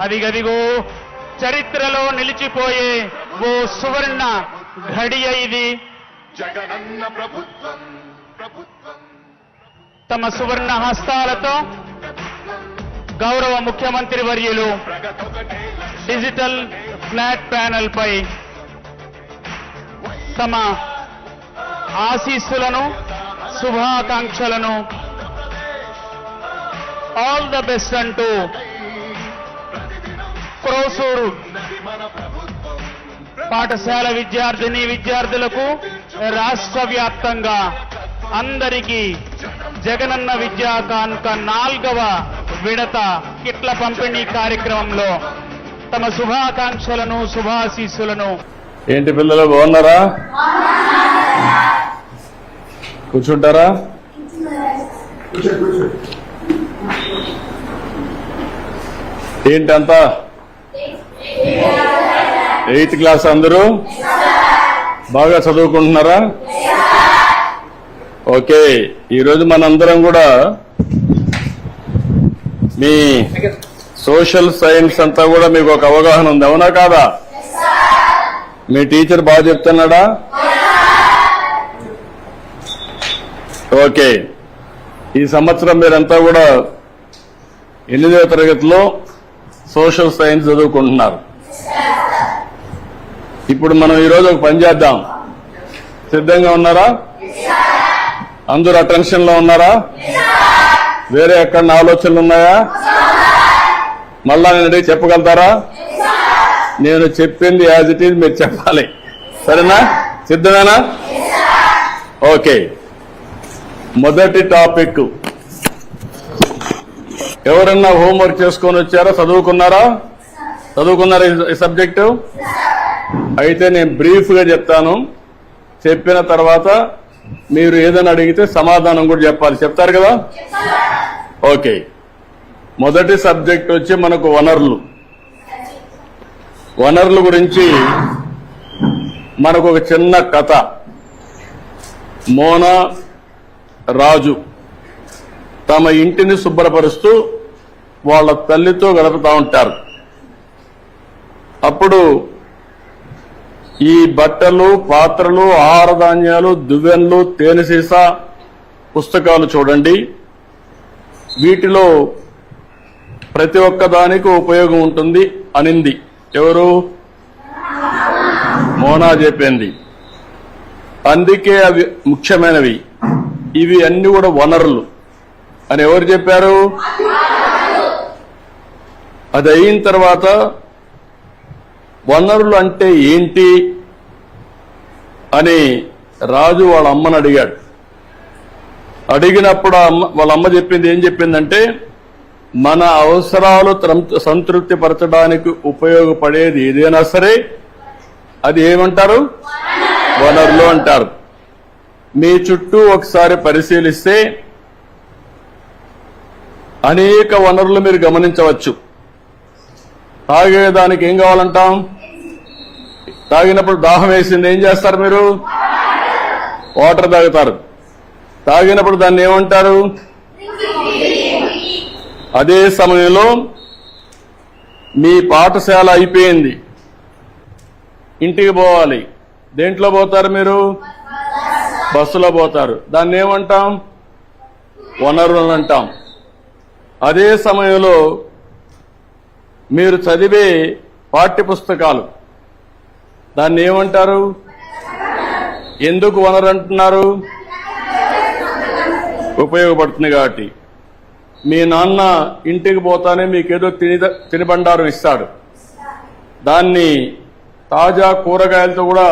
అదిగదిగో చరిత్రలో నిలిచిపోయే ఓ సువర్ణ ఘడియ ఇది. జగనన్న ప్రభుత్వం ప్రభుత్వం. తమ సువర్ణ హస్తాలతో గౌరవ ముఖ్యమంత్రి వర్యులు డిజిటల్ ఫ్లాట్ ప్యానెల్ పై తమ ఆశీస్సులను శుభాకాంక్షలను ఆల్ ద బెస్ట్ అంటూ క్రోసూరు పాఠశాల విద్యార్థిని విద్యార్థులకు రాష్ట్ర వ్యాప్తంగా అందరికీ జగనన్న విద్యాకాంక నాల్గవ విడత కిట్ల పంపిణీ కార్యక్రమంలో తమ శుభాకాంక్షలను శుభాశీస్సులను. ఏంటి పిల్లలు బాగున్నారా? కూర్చుంటారా? ఏంటంతా? ఎయిత్ క్లాస్ అందరూ? బాగా చదువుకుంటున్నారా? ఓకే ఈరోజు మనందరం కూడా మీ సోషల్ సైన్స్ అంతా కూడా మీకు ఒక అవగాహన ఉంది. అవునా కాదా? మీ టీచర్ బాగా చెప్తున్నాడా? ఓకే ఈ సంవత్సరం మీరంతా కూడా ఎనిమిదవ తరగతిలో సోషల్ సైన్స్ చదువుకుంటున్నారు. ఇప్పుడు మనం ఈరోజు ఒక పని చేద్దాం. సిద్ధంగా ఉన్నారా? అందరూ అటెన్షన్లో ఉన్నారా? వేరే ఎక్కడ ఆలోచనలు ఉన్నాయా? మళ్ళా నేను అడిగి చెప్పగలుగుతారా? నేను చెప్పింది యాజ్ ఇట్ ఈజ్ మీరు చెప్పాలి. సరేనా? సిద్ధమేనా? ఓకే. మొదటి టాపిక్ ఎవరన్నా హోంవర్క్ చేసుకొని వచ్చారా? చదువుకున్నారా? చదువుకున్నారా ఈ సబ్జెక్టు అయితే నేను బ్రీఫ్గా చెప్తాను. చెప్పిన తర్వాత మీరు ఏదైనా అడిగితే సమాధానం కూడా చెప్పాలి. చెప్తారు కదా? ఓకే. మొదటి సబ్జెక్ట్ వచ్చి మనకు వనరులు. వనరుల గురించి మనకు ఒక చిన్న కథ. మోనా రాజు తమ ఇంటిని శుభ్రపరుస్తూ వాళ్ళ తల్లితో గడుపుతూ ఉంటారు. అప్పుడు ఈ బట్టలు పాత్రలు ఆహార ధాన్యాలు దువ్వెన్లు తేనె సీసా పుస్తకాలు చూడండి. వీటిలో ప్రతి ఒక్క దానికి ఉపయోగం ఉంటుంది అనింది. ఎవరు? మోనా చెప్పింది. అందుకే అవి ముఖ్యమైనవి. ఇవి అన్ని కూడా వనరులు. అని ఎవరు చెప్పారు? అది అయిన తర్వాత వనరులు అంటే ఏంటి అని రాజు వాళ్ళ అమ్మని అడిగాడు. అడిగినప్పుడు అమ్మ వాళ్ళ అమ్మ చెప్పింది ఏం చెప్పిందంటే మన అవసరాలు త్రం- సంతృప్తి పరచడానికి ఉపయోగపడేది ఏదైనా సరే అది ఏమంటారు? వనరులు అంటారు. మీ చుట్టూ ఒకసారి పరిశీలిస్తే అనేక వనరులు మీరు గమనించవచ్చు. తాగేదానికి ఏం కావాలంటాం? తాగినప్పుడు దాహం వేసింది ఏం చేస్తారు మీరు? వాటర్ తాగుతారు. తాగినప్పుడు దాన్ని ఏమంటారు? అదే సమయంలో మీ పాఠశాల అయిపోయింది. ఇంటికి పోవాలి. దేంట్లో పోతారు మీరు? బస్సులో పోతారు. దాన్ని ఏమంటాం? వనరులు అంటాం అదే సమయంలో మీరు చదివే పాఠ్య పుస్తకాలు దాన్ని ఏమంటారు? ఎందుకు వనరు అంటున్నారు ఉపయోగపడుతుంది కాబట్టి. మీ నాన్న ఇంటికి పోతానే మీకేదో తిని తినిబండారు ఇస్తాడు. దాన్ని తాజా కూరగాయలతో కూడా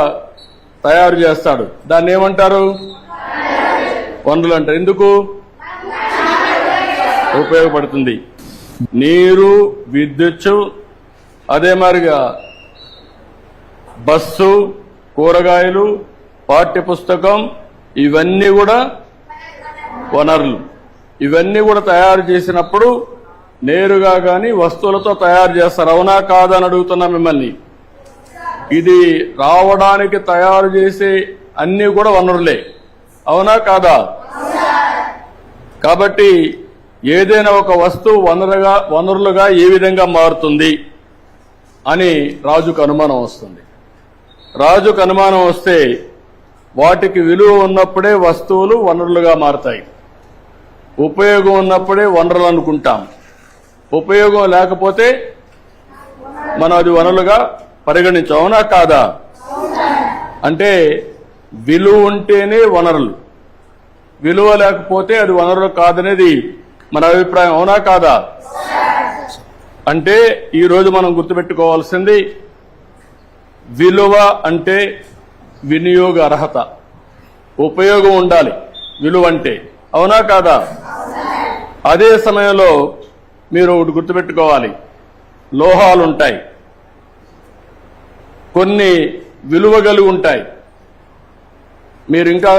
తయారు చేస్తాడు. దాన్ని ఏమంటారు? వనరులు అంటారు ఎందుకు? ఉపయోగపడుతుంది. నీరు విద్యుత్ అదే మాదిరిగా బస్సు కూరగాయలు పాఠ్య పుస్తకం ఇవన్నీ కూడా వనరులు. ఇవన్నీ కూడా తయారు చేసినప్పుడు నేరుగా గాని వస్తువులతో తయారు చేస్తారు. అవునా కాదా అని అడుగుతున్నా మిమ్మల్ని. ఇది రావడానికి తయారు చేసే అన్ని కూడా వనరులే. అవునా కాదా? కాబట్టి ఏదైనా ఒక వస్తువు వనరుగా వనరులుగా ఏ విధంగా మారుతుంది అని రాజుకు అనుమానం వస్తుంది. రాజుకు అనుమానం వస్తే వాటికి విలువ ఉన్నప్పుడే వస్తువులు వనరులుగా మారతాయి. ఉపయోగం ఉన్నప్పుడే వనరులు అనుకుంటాం. ఉపయోగం లేకపోతే మనం అది వనరులుగా పరిగణించవునా కాదా? అంటే విలువ ఉంటేనే వనరులు. విలువ లేకపోతే అది వనరులు కాదనేది మన అభిప్రాయం అవునా కాదా? అంటే ఈరోజు మనం గుర్తుపెట్టుకోవాల్సింది విలువ అంటే వినియోగ అర్హత. ఉపయోగం ఉండాలి. విలువ అంటే. అవునా కాదా? అదే సమయంలో మీరు ఒకటి గుర్తుపెట్టుకోవాలి. లోహాలు ఉంటాయి కొన్ని విలువ కలిగి ఉంటాయి. మీరు ఇంకా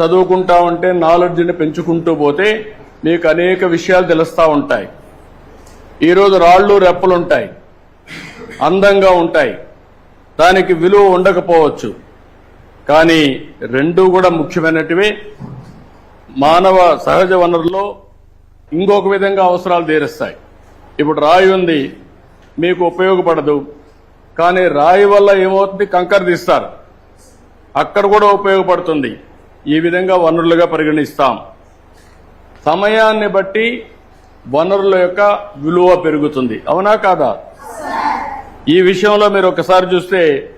చదువుకుంటా ఉంటే నాలెడ్జ్ని పెంచుకుంటూ పోతే మీకు అనేక విషయాలు తెలుస్తూ ఉంటాయి. ఈరోజు రాళ్ళు రెప్పలుంటాయి. అందంగా ఉంటాయి. దానికి విలువ ఉండకపోవచ్చు. కానీ రెండు కూడా ముఖ్యమైనటివే. మానవ సహజ వనరుల్లో ఇంకొక విధంగా అవసరాలు తీరుస్తాయి. ఇప్పుడు రాయి ఉంది. మీకు ఉపయోగపడదు. కానీ రాయి వల్ల ఏమవుతుంది? కంకర తీస్తారు. అక్కడ కూడా ఉపయోగపడుతుంది. ఈ విధంగా వనరులుగా పరిగణిస్తాం. సమయాన్ని బట్టి వనరుల యొక్క విలువ పెరుగుతుంది. అవునా కాదా? ఈ విషయంలో మీరు ఒకసారి చూస్తే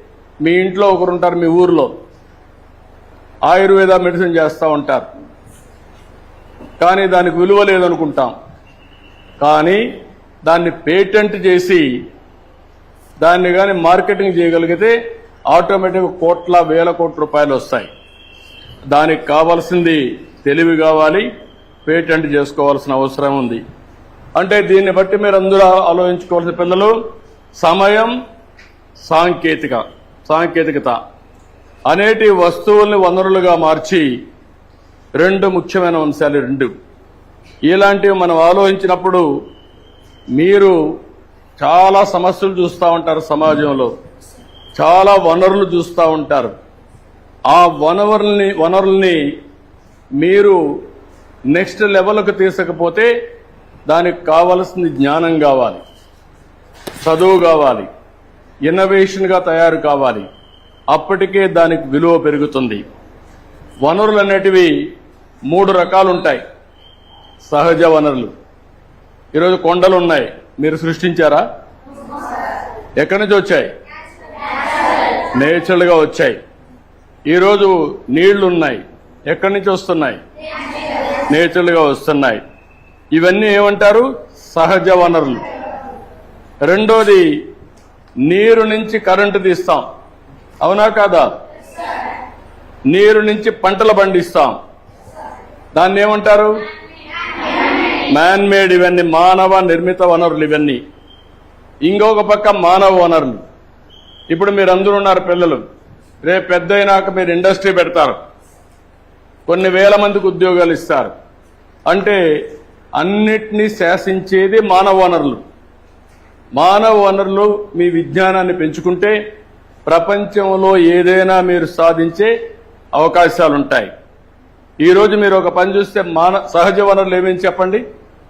మీ ఇంట్లో ఒకరు ఉంటారు మీ ఊర్లో. ఆయుర్వేద మెడిసిన్ చేస్తూ ఉంటారు. కానీ దానికి విలువ లేదనుకుంటాం. కానీ దాన్ని పేటెంట్ చేసి దాన్ని కానీ మార్కెటింగ్ చేయగలిగితే ఆటోమేటిక్ కోట్ల వేల కోట్ల రూపాయలు వస్తాయి. దానికి కావాల్సింది తెలివి కావాలి. పేటెంట్ చేసుకోవాల్సిన అవసరం ఉంది. అంటే దీన్ని బట్టి మీరు అందరూ ఆలోచించుకోవాల్సిన పిల్లలు సమయం సాంకేతిక సాంకేతికత. అనేటి వస్తువుల్ని వనరులుగా మార్చి రెండు ముఖ్యమైన అంశాలు రెండు. ఇలాంటివి మనం ఆలోచించినప్పుడు మీరు చాలా సమస్యలు చూస్తూ ఉంటారు సమాజంలో. చాలా వనరులు చూస్తూ ఉంటారు. ఆ వనరుల్ని వనరుల్ని మీరు నెక్స్ట్ లెవెల్కి తీసుకపోతే దానికి కావలసింది జ్ఞానం కావాలి చదువు కావాలి ఇన్నోవేషన్గా తయారు కావాలి. అప్పటికే దానికి విలువ పెరుగుతుంది. వనరులు అనేటివి మూడు రకాలు ఉంటాయి. సహజ వనరులు. ఈరోజు కొండలు ఉన్నాయి. మీరు సృష్టించారా? ఎక్కడి నుంచి వచ్చాయి? నేచురల్గా వచ్చాయి. ఈరోజు నీళ్ళున్నాయి ఎక్కడి నుంచి వస్తున్నాయి? నేచురల్గా వస్తున్నాయి. ఇవన్నీ ఏమంటారు? సహజ వనరులు. రెండోది నీరు నుంచి కరెంటు తీస్తాం. అవునా కాదా? నీరు నుంచి పంటలు పండిస్తాం దాన్ని ఏమంటారు? మ్యాన్ మేడ్ ఇవన్నీ మానవ నిర్మిత వనరులు ఇవన్నీ. ఇంకొక పక్క మానవ వనరులు. ఇప్పుడు మీరు అందరూ ఉన్నారు పిల్లలు. రేపు పెద్ద అయినాక మీరు ఇండస్ట్రీ పెడతారు. కొన్ని వేల మందికి ఉద్యోగాలు ఇస్తారు. అంటే అన్నిటినీ శాసించేది మానవ వనరులు. మానవ వనరులు మీ విజ్ఞానాన్ని పెంచుకుంటే ప్రపంచంలో ఏదైనా మీరు సాధించే అవకాశాలుంటాయి. ఈరోజు మీరు ఒక పని చూస్తే మాన సహజ వనరులు ఏమేమి చెప్పండి?